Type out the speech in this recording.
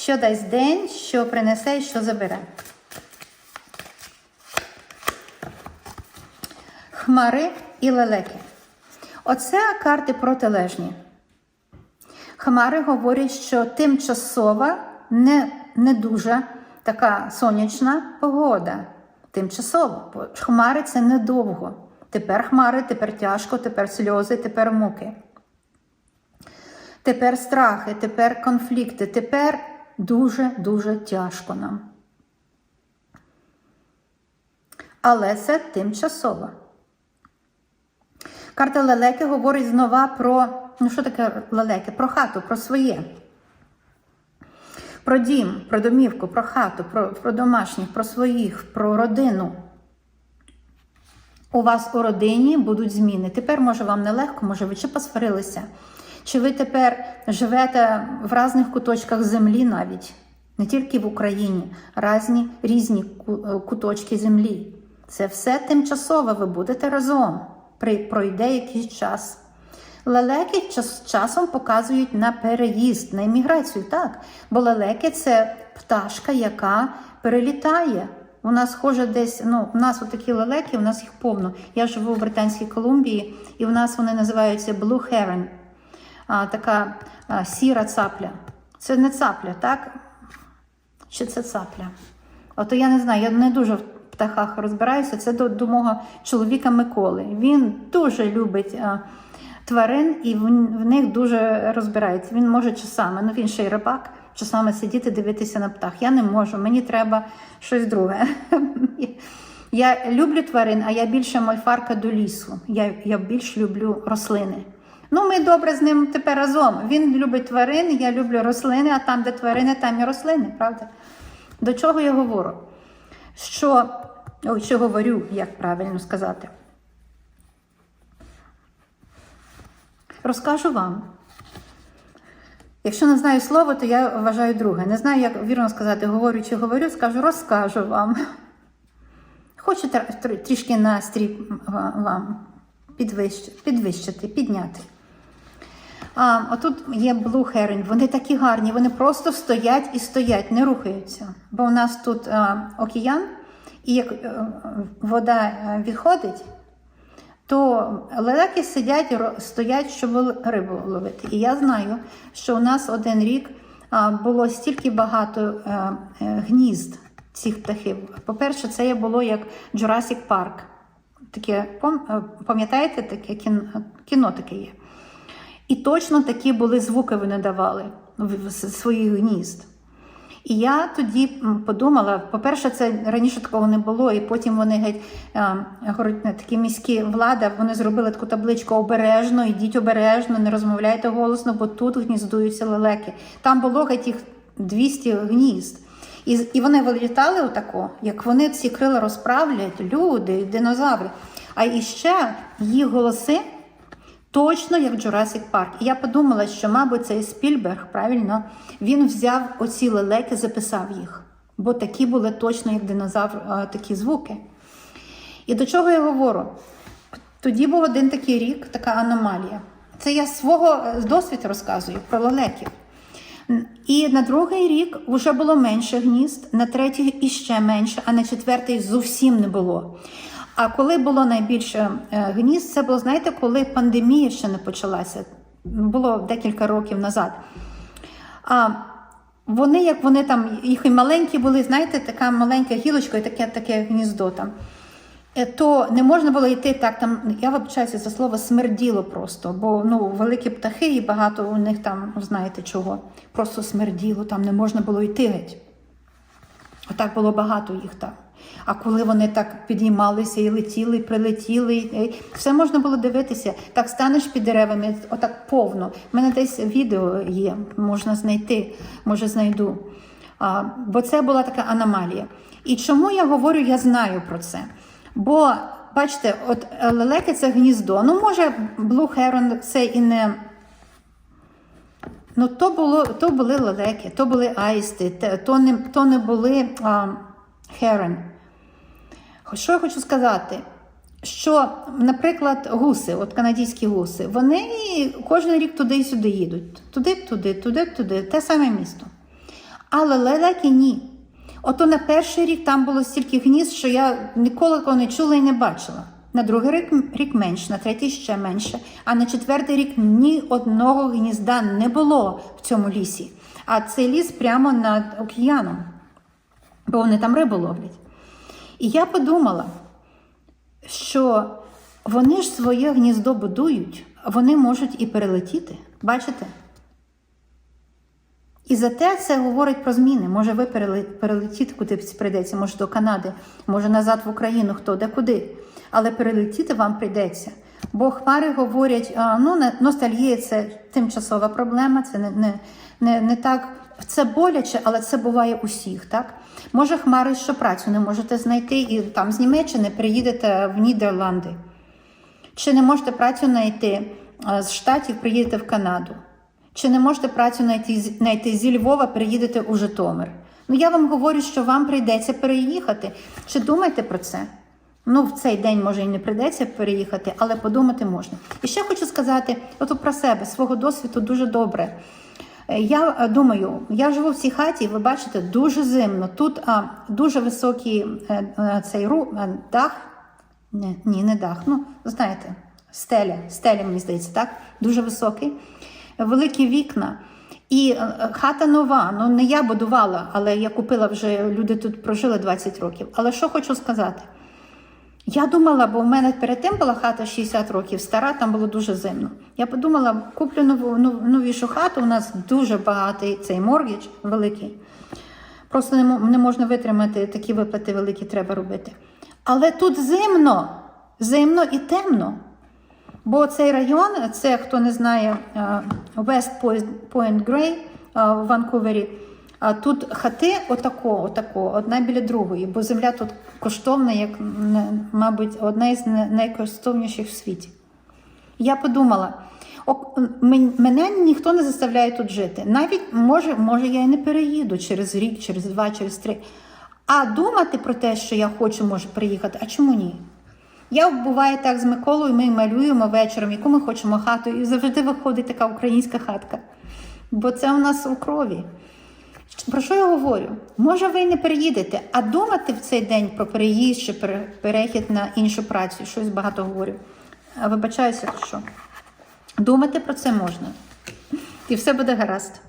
Що дасть день, що принесе і що забере. Хмари і лелеки. Оце карти протилежні. Хмари говорять, що тимчасова, не, не дуже така сонячна погода. Тимчасово. Хмари це недовго. Тепер хмари, тепер тяжко, тепер сльози, тепер муки. Тепер страхи, тепер конфлікти, тепер дуже-дуже тяжко нам. Але це тимчасово. Карта лелеки говорить знова про, ну що таке лелеки? Про хату, про своє. Про дім, про домівку, про хату, про, про домашніх, про своїх, про родину. У вас у родині будуть зміни. Тепер, може, вам нелегко, може, ви чи посварилися, чи ви тепер живете в різних куточках землі навіть, не тільки в Україні, різні, різні е, куточки землі. Це все тимчасово, ви будете разом. Пройде якийсь час. Лелеки час, часом показують на переїзд, на імміграцію, так. Бо лелеки це пташка, яка перелітає. Вона схожа десь, ну, у нас такі лелеки, у нас їх повно. Я живу в Британській Колумбії, і в нас вони називаються Blue Heron, а, така сіра цапля. Це не цапля, так? Чи це цапля? Ото я не знаю, я не дуже в птахах розбираюся. Це до, до мого чоловіка Миколи. Він дуже любить тварин і в, в них дуже розбирається. Він може часами, ну він ще й рибак, часами сидіти, дивитися на птах. Я не можу, мені треба щось друге. Я люблю тварин, а я більше мольфарка до лісу. Я, я більш люблю рослини. Ну, ми добре з ним тепер разом. Він любить тварин, я люблю рослини, а там, де тварини, там і рослини, правда? До чого я говорю? Що, ой, що говорю, як правильно сказати? Розкажу вам. Якщо не знаю слово, то я вважаю друге. Не знаю, як вірно сказати, говорю чи говорю, скажу, розкажу вам. Хочу тр- тр- трішки настрій ва- вам підвищити підняти. А, отут є Blue Heron. Вони такі гарні, вони просто стоять і стоять, не рухаються. Бо у нас тут а, океан, і як е, вода е, відходить, то лелеки сидять, стоять, щоб рибу ловити. І я знаю, що у нас один рік було стільки багато е, е, гнізд цих птахів. По-перше, це було як Jurassic Park. Таке, е, пам'ятаєте, таке кіно таке є. І точно такі були звуки вони давали в своїх гнізд. І я тоді подумала: по-перше, це раніше такого не було, і потім вони геть е, такі міські влада, вони зробили таку табличку обережно, йдіть обережно, не розмовляйте голосно, бо тут гніздуються лелеки. Там було геть їх 200 гнізд. І, і вони вилітали отако, як вони ці крила розправлять, люди, динозаври. А іще їх голоси Точно як Jurassic Park. І я подумала, що, мабуть, цей Спільберг, правильно, він взяв оці лелеки, записав їх. Бо такі були точно, як динозавр, такі звуки. І до чого я говорю? Тоді був один такий рік, така аномалія. Це я свого е, досвіду розказую про лелеків. І на другий рік вже було менше гнізд, на третій іще менше, а на четвертий зовсім не було. А коли було найбільше е, гнізд, це було, знаєте, коли пандемія ще не почалася. Було декілька років назад. А вони, як вони там, їх і маленькі були, знаєте, така маленька гілочка і таке, таке гніздо там. Е, То не можна було йти так, там, я вибачаюся за слово смерділо просто, бо ну, великі птахи і багато у них там, знаєте чого, просто смерділо, там не можна було йти геть. Отак було багато їх там. А коли вони так підіймалися і летіли, і прилетіли, і все можна було дивитися. Так станеш під деревами, отак повно. У мене десь відео є, можна знайти, може знайду. А, бо це була така аномалія. І чому я говорю, я знаю про це. Бо, бачите, от е, лелеки це гніздо. Ну, може, Blue Heron це і не. Ну, то, було, то були лелеки, то були аїсти, то не, то не були а, херон. Що я хочу сказати? Що, наприклад, гуси, от канадські гуси, вони кожен рік туди і сюди їдуть. Туди, туди, туди, туди, те саме місто. Але лелеки ні. Ото на перший рік там було стільки гнізд, що я ніколи такого не чула і не бачила. На другий рік, рік менше, на третій ще менше. А на четвертий рік ні одного гнізда не було в цьому лісі. А цей ліс прямо над океаном, бо вони там рибу ловлять. І я подумала, що вони ж своє гніздо будують, вони можуть і перелетіти. Бачите? І зате це говорить про зміни. Може, ви перелетіти кудись прийдеться, може до Канади, може назад в Україну, хто де куди. Але перелетіти вам прийдеться. Бо хмари говорять, ну ностальгія це тимчасова проблема, це не, не, не, не так. Це боляче, але це буває усіх, так? Може, хмари, що працю не можете знайти, і там з Німеччини приїдете в Нідерланди. Чи не можете працю знайти з Штатів, приїдете в Канаду? Чи не можете працю знайти, знайти зі Львова, приїдете у Житомир? Ну я вам говорю, що вам прийдеться переїхати. Чи думайте про це? Ну, в цей день може і не прийдеться переїхати, але подумати можна. І ще хочу сказати, от про себе, свого досвіду дуже добре. Е, Я е, думаю, я живу в цій хаті, ви бачите, дуже зимно. Тут а, дуже високий е, е, цей ру, е, дах. Не, ні, не дах. Ну, знаєте, стеля, стеля, мені здається, так? Дуже високий, великі вікна. І хата нова. Ну, не я будувала, але я купила вже, люди тут прожили 20 років. Але що хочу сказати? Я думала, бо в мене перед тим була хата 60 років, стара, там було дуже зимно. Я подумала, куплю нову, нов- новішу хату, у нас дуже багатий цей моргідж великий. Просто не, можна витримати, такі виплати великі треба робити. Але тут зимно, зимно і темно. Бо цей район, це хто не знає, е, West Point- Point Grey е, в Ванкувері. А тут хати отако, отако, одна біля другої, бо земля тут коштовна, як, мабуть, одна із найкоштовніших в світі. Я подумала, мене ніхто не заставляє тут жити. Навіть може, може, я і не переїду через рік, через два, через три. А думати про те, що я хочу, може приїхати, а чому ні? Я буває так з Миколою, ми малюємо вечором, яку ми хочемо хату, і завжди виходить така українська хатка. Бо це у нас у крові. Про що я говорю? Може, ви не переїдете, а думати в цей день про переїзд чи перехід на іншу працю, щось багато говорю. Вибачаюся, що думати про це можна. І все буде гаразд.